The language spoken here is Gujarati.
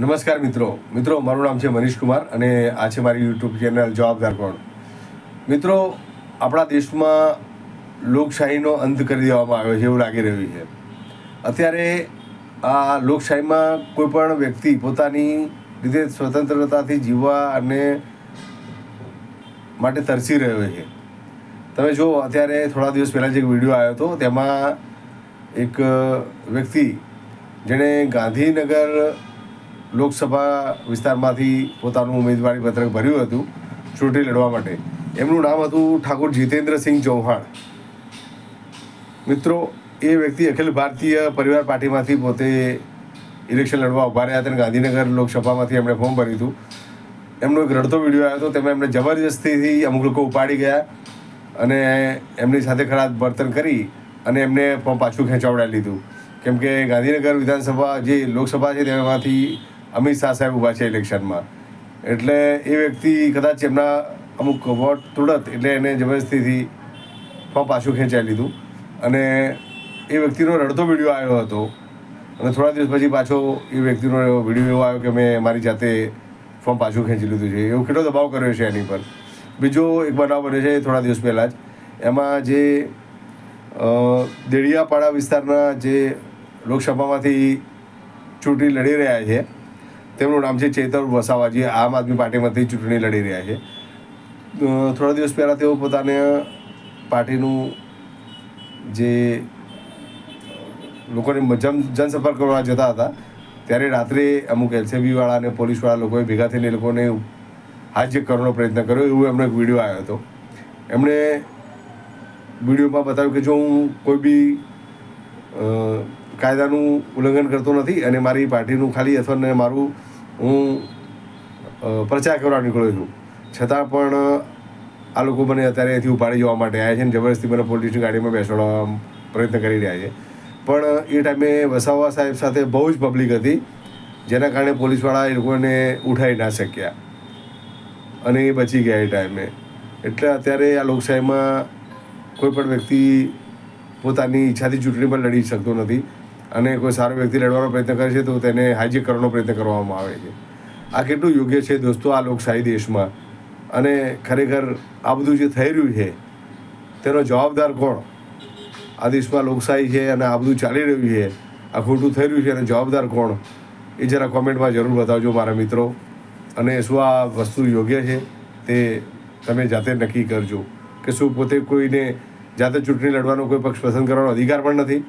નમસ્કાર મિત્રો. મિત્રો, મારું નામ છે મનીષ કુમાર અને આ છે મારી યુટ્યુબ ચેનલ જવાબદાર કોણ? મિત્રો, આપણા દેશમાં લોકશાહીનો અંત કરી દેવામાં આવ્યો છે એવું લાગી રહ્યું છે. અત્યારે આ લોકશાહીમાં કોઈપણ વ્યક્તિ પોતાની રીતે સ્વતંત્રતાથી જીવવા અને માટે તરસી રહ્યો છે. તમે જો અત્યારે થોડા દિવસ પહેલાં જે વીડિયો આવ્યો હતો, તેમાં એક વ્યક્તિ જેણે ગાંધીનગર લોકસભા વિસ્તારમાંથી પોતાનું ઉમેદવારી પત્રક ભર્યું હતું ચૂંટણી લડવા માટે. એમનું નામ હતું ઠાકોર જીતેન્દ્રસિંહ ચૌહાણ. મિત્રો, એ વ્યક્તિ અખિલ ભારતીય પરિવાર પાર્ટીમાંથી પોતે ઇલેક્શન લડવા ઊભા રહ્યા હતા અને ગાંધીનગર લોકસભામાંથી એમણે ફોર્મ ભર્યું હતું. એમનો એક રડતો વીડિયો આવ્યો હતો. તેમાં એમને જબરજસ્તીથી અમુક લોકો ઉપાડી ગયા અને એમની સાથે ખરાબ વર્તન કરી અને એમને ફોર્મ પાછું ખેંચાવડાવી લીધું. કેમ કે ગાંધીનગર વિધાનસભા જે લોકસભા છે તેમાંથી અમિત શાહ સાહેબ ઊભા છે ઇલેક્શનમાં. એટલે એ વ્યક્તિ કદાચ એમના અમુક વોટ તોડત એટલે એને જબરદસ્તીથી પાછું ખેંચાઈ લીધું. અને એ વ્યક્તિનો રડતો વીડિયો આવ્યો હતો. અને થોડા દિવસ પછી પાછો એ વ્યક્તિનો વીડિયો એવો આવ્યો કે મેં મારી જાતે ફોર્મ પાછું ખેંચી લીધું છે. એવો કેટલો દબાવ કર્યો છે એની પર. બીજો એક બનાવ બન્યો છે થોડા દિવસ પહેલાં જ. એમાં જે દેડિયાપાડા વિસ્તારના જે લોકસભામાંથી ચૂંટણી લડી રહ્યા છે તેમનું નામ છે ચેતન વસાવા જે આમ આદમી પાર્ટીમાંથી ચૂંટણી લડી રહ્યા છે. થોડા દિવસ પહેલાં તેઓ પોતાને પાર્ટીનું જે લોકોને જન જનસંપર્ક કરવા જતા હતા, ત્યારે રાત્રે અમુક એલસીબીવાળા અને પોલીસવાળા લોકોએ ભેગા થઈને એ લોકોને હાજર કરવાનો પ્રયત્ન કર્યો. એવું એમનો એક વીડિયો આવ્યો હતો. એમણે વિડીયોમાં બતાવ્યું કે જો હું કોઈ બી કાયદાનું ઉલ્લંઘન કરતો નથી અને મારી પાર્ટીનું ખાલી અથવા મારું હું પ્રચાર કરવા નીકળ્યો છું. છતાં પણ, આ લોકો મને અત્યારે અહીંથી ઉપાડી જવા માટે આવ્યા છે અને જબરદસ્તી મને પોલીસની ગાડીમાં બેસાડવા પ્રયત્ન કરી રહ્યા છે. પણ, એ ટાઈમે વસાવા સાહેબ સાથે બહુ જ પબ્લિક હતી, જેના કારણે પોલીસવાળા એ લોકોને ઉઠાવી ના શક્યા. અને એ બચી ગયા એ ટાઈમે. એટલે અત્યારે આ લોકશાહીમાં કોઈ પણ વ્યક્તિ પોતાની ઈચ્છાથી ચૂંટણી પણ લડી શકતો નથી. અને કોઈ સારો વ્યક્તિ લડવાનો પ્રયત્ન કરે છે, તો તેને હાઈજેક કરવાનો પ્રયત્ન કરવામાં આવે છે. આ કેટલું યોગ્ય છે દોસ્તો, આ લોકશાહી દેશમાં? અને ખરેખર આ બધું જે થઈ રહ્યું છે, તેનો જવાબદાર કોણ? આ દેશમાં લોકશાહી છે અને આ બધું ચાલી રહ્યું છે, આ ખોટું થઈ રહ્યું છે અને જવાબદાર કોણ? એ જરા કોમેન્ટમાં જરૂર બતાવજો મારા મિત્રો. અને શું આ વસ્તુ યોગ્ય છે, તે તમે જાતે નક્કી કરજો. કે શું પોતે કોઈને જાતે ચૂંટણી લડવાનો કોઈ પક્ષ પસંદ કરવાનો અધિકાર પણ નથી?